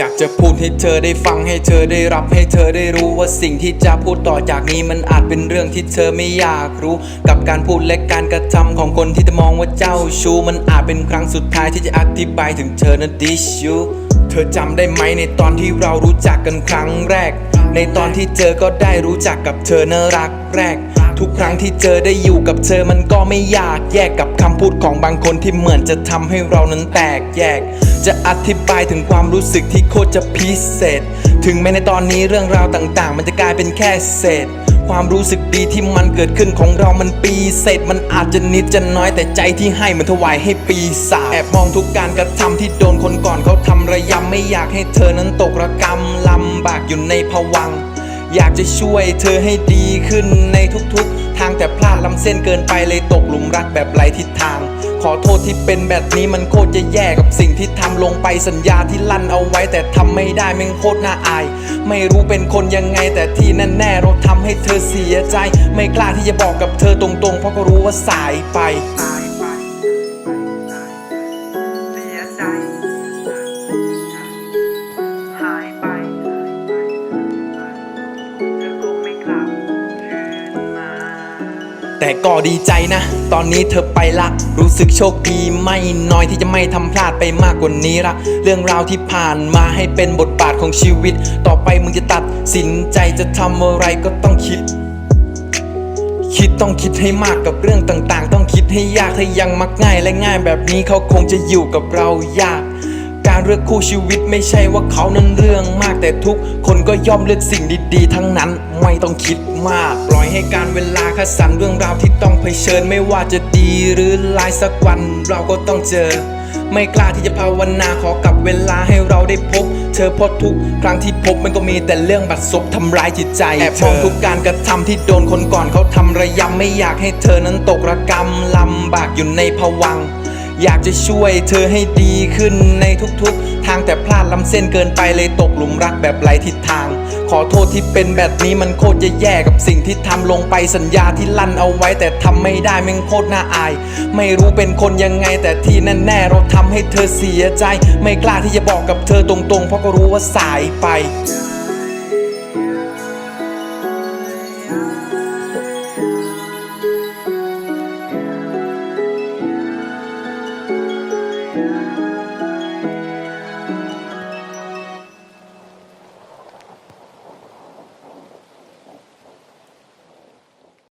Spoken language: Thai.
อยากจะพูดให้เธอได้ฟังให้เธอได้รับให้เธอได้รู้ว่าสิ่งที่จะพูดต่อจากนี้มันอาจเป็นเรื่องที่เธอไม่อยากรู้ กับการพูดและการกระทำของคนที่จะมองว่าเจ้าชู้มันอาจเป็นครั้งสุดท้ายที่จะอธิบายถึงเธอนะดิชูเธอจำได้ไหมในตอนที่เรารู้จักกันครั้งแรก ในตอนที่เจอก็ได้รู้จักกับเธอเนรักแรก ทุกครั้งที่เจอได้อยู่กับเธอมันก็ไม่ยากแยกกับคำพูดของบางคนที่เหมือนจะทำให้เรานั้นแตกแยก จะอธิบายถึงความรู้สึกที่โคตรจะพิเศษ ถึงแม้ในตอนนี้เรื่องราวต่างๆ มันจะกลายเป็นแค่เศษ ความรู้สึกดีที่มันเกิดขึ้นของเรามันปีเศษมันอาจจะนิดจะน้อยแต่ใจที่ให้มันถวายให้ปีศาจแอบมองทุกการกระทำที่โดนคนก่อนเขาทำระยำไม่อยากให้เธอนั้นตกระกำลำบากอยู่ในภวัง อยากจะช่วยเธอให้ดีขึ้นในทุกๆ ทางแต่พลาดลำเส้นเกินไปเลยตกหลุมรักแบบไร้ทิศทาง ขอโทษที่เป็นแบบนี้มันโคตรจะแย่กับสิ่งที่ทำลงไปสัญญาที่ลั่นเอาไว้แต่ทำไม่ได้แม่งโคตรน่าอาย ไม่รู้เป็นคนยังไงแต่ที่แน่ๆเราทำให้เธอเสียใจ ไม่กล้าที่จะบอกกับเธอตรงๆ เพราะก็รู้ว่าสายไปเสียใจหายไปเธอคงไม่กลับ แต่ก็ดีใจนะ ตอนนี้เธอไปละ รู้สึกโชคดีไม่น้อยที่จะไม่ทำพลาดไปมากกว่านี้ละเรื่องราวที่ผ่านมาให้เป็นบทบาทของชีวิต ต่อไปมึงจะตัดสินใจจะทำอะไรก็ต้องคิด คิดต้องคิดให้มากกับเรื่องต่างๆ ต้องคิดให้ยากถ้ายังมักง่ายและง่ายแบบนี้เขาคงจะอยู่กับเรายาก การเลือกคู่ชีวิตไม่ใช่ว่าเขานั้นเรื่องมากแต่ทุกคนก็ย่อมเลือกสิ่งดีๆ ทั้งนั้นไม่ต้องคิดมาก ปล่อยให้การเวลาคัดสรรเรื่องราวที่ต้องเผชิญไม่ว่าจะดีหรือร้ายสักวันเราก็ต้องเจอ ไม่กล้าที่จะภาวนาขอกับเวลาให้เราได้พบ เธอเพราะทุกครั้งที่พบมันก็มีแต่เรื่องบัดซบทำร้ายจิตใจแอบมองทุกการกระทำที่โดนคนก่อนเขาทำระยำไม่อยากให้เธอนั้นตกระกำลำบากอยู่ในภวัง อยากจะช่วยเธอให้ดีขึ้นในทุกๆ ทางแต่พลาดลำเส้นเกินไปเลยตกหลุมรักแบบไร้ทิศทาง ขอโทษที่เป็นแบบนี้มันโคตรจะแย่กับสิ่งที่ทำลงไปสัญญาที่ลั่นเอาไว้ แต่ทำไม่ได้แม่งโคตรน่าอาย ไม่รู้เป็นคนยังไงแต่ที่แน่ๆเราทำให้เธอเสียใจ ไม่กล้าที่จะบอกกับเธอตรงๆ เพราะก็รู้ว่าสายไป